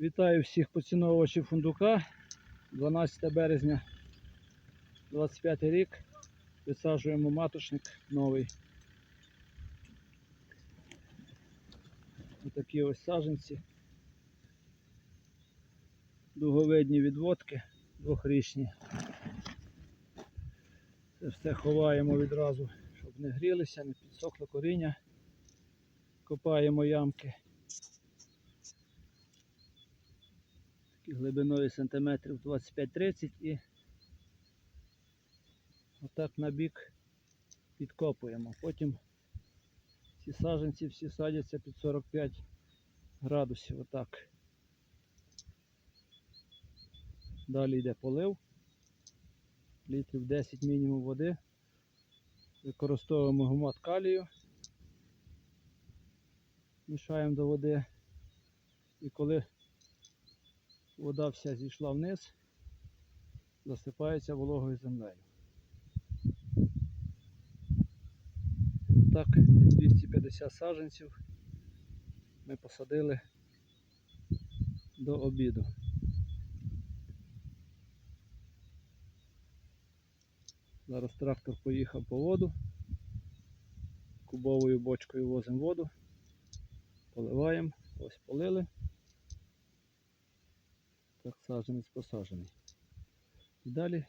Вітаю всіх поціновувачів фундука. 12 березня 25 рік. Висаджуємо маточник новий. Отакі ось саджанці. Дуговидні відводки двохрічні. Це все ховаємо відразу, щоб не грілися, не підсохло коріння. Копаємо ямки. Глибиною сантиметрів 25-30 і отак на бік підкопуємо. Потім ці саджанці всі садяться під 45 градусів. Отак. Далі йде полив. Літрів 10 мінімум води. Використовуємо гумат калію. Мішаємо до води. І коли вода вся зійшла вниз, засипається вологою землею. Так, 250 саджанців ми посадили до обіду. Зараз трактор поїхав по воду. Кубовою бочкою возимо воду, поливаємо, ось полили. Так саджанець посаджений. І далі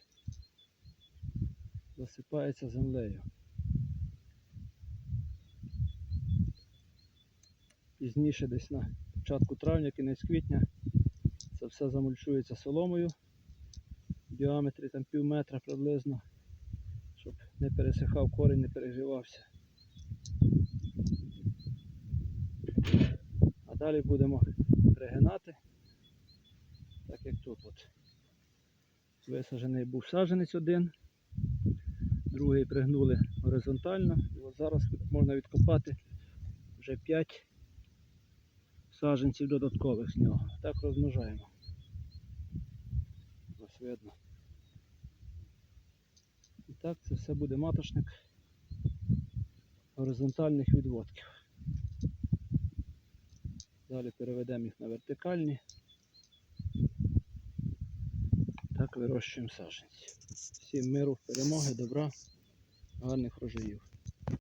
засипається землею. Пізніше десь на початку травня, кінець квітня це все замульчується соломою в діаметрі там пів метра приблизно, щоб не пересихав корінь, не перегрівався. А далі будемо пригинати так як тут от. Висаджений був саджанець один, другий пригнули горизонтально. І от зараз можна відкопати вже 5 саджанців додаткових з нього. Так розмножаємо. Ось видно. І так це все буде маточник горизонтальних відводків. Далі переведемо їх на вертикальні. Так вирощуємо саженці. Всім миру, перемоги, добра, гарних врожаїв.